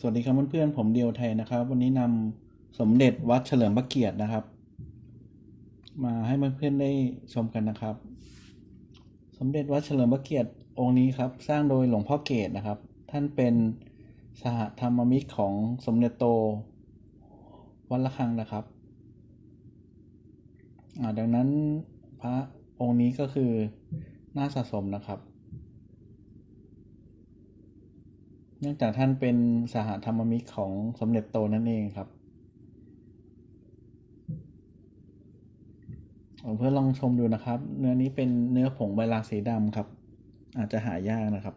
สวัสดีครับเพื่อนๆผมเดียวไทยนะครับ วันนี้นำสมเด็จวัดเฉลิมพระเกียรตินะครับ มาให้เพื่อนๆได้ชมกันนะครับ สมเด็จวัดเฉลิมพระเกียรติองค์นี้ครับ สร้างโดยหลวงพ่อเกตนะครับ ท่านเป็นสหธรรมมิตรของสมเด็จโตวัดละคังนะครับดังนั้นพระองค์นี้ก็คือน่าสะสมนะครับ เนื่องจากท่านเป็นสหธรรมมิตรของสมเด็จโตนั่นเองครับเพื่อลองชมดูนะครับ เนื้อนี้เป็นเนื้อผงใบลาสีดำครับ อาจจะหายากนะครับ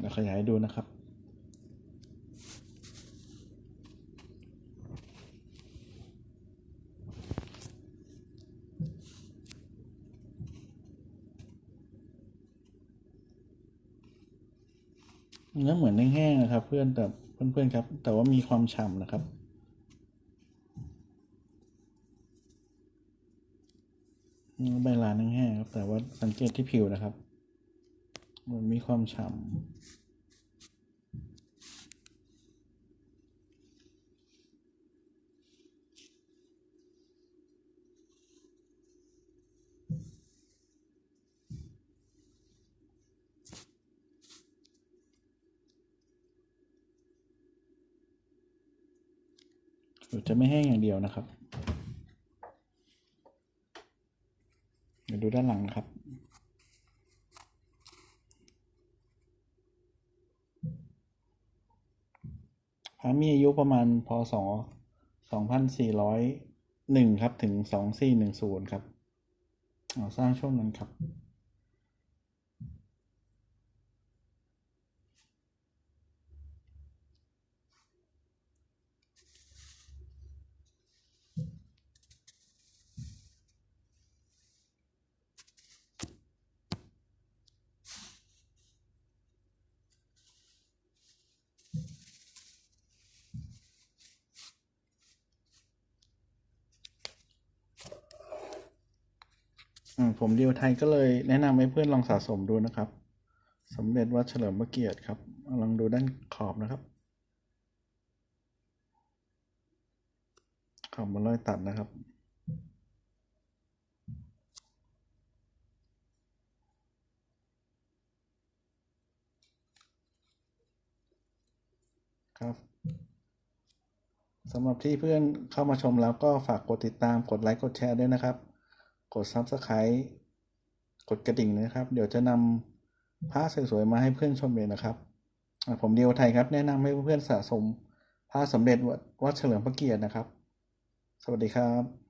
เราขยายดูนะครับ เนื้อเหมือนแห้งๆนะครับ เพื่อนแต่เพื่อนๆครับ แต่ว่ามีความฉ่ำนะครับใบลานแห้งๆครับ แต่ว่าสังเกตที่ผิวนะครับ มันมีความฉ่ำ จะไม่แห้งอย่างเดียวนะครับเดี๋ยวดูด้านหลังนะครับ พระมีอายุประมาณพศ2401 ครับ ถึง 2410 ครับ เอาสร้างช่วงนั้นครับ ผมเดียวไทยก็เลยแนะนำให้เพื่อนลองสะสมดูนะครับ สมเด็จวัดเฉลิมพระเกียรติครับ ลองดูด้านขอบนะครับ ขอบมันรอยตัดนะครับครับสำหรับที่เพื่อนเข้ามาชมแล้วก็ฝากกดติดตามกดไลค์กดแชร์ด้วยนะครับ กด Subscribe กดกระดิ่งนะครับ เดี๋ยวจะนำผ้าสวยๆมาให้เพื่อนชมเลยนะครับผมเดียวไทยครับแนะนำให้เพื่อนๆสะสมผ้าสำเร็จวัดวัดเฉลิมพระเกียรตินะครับ สวัสดีครับ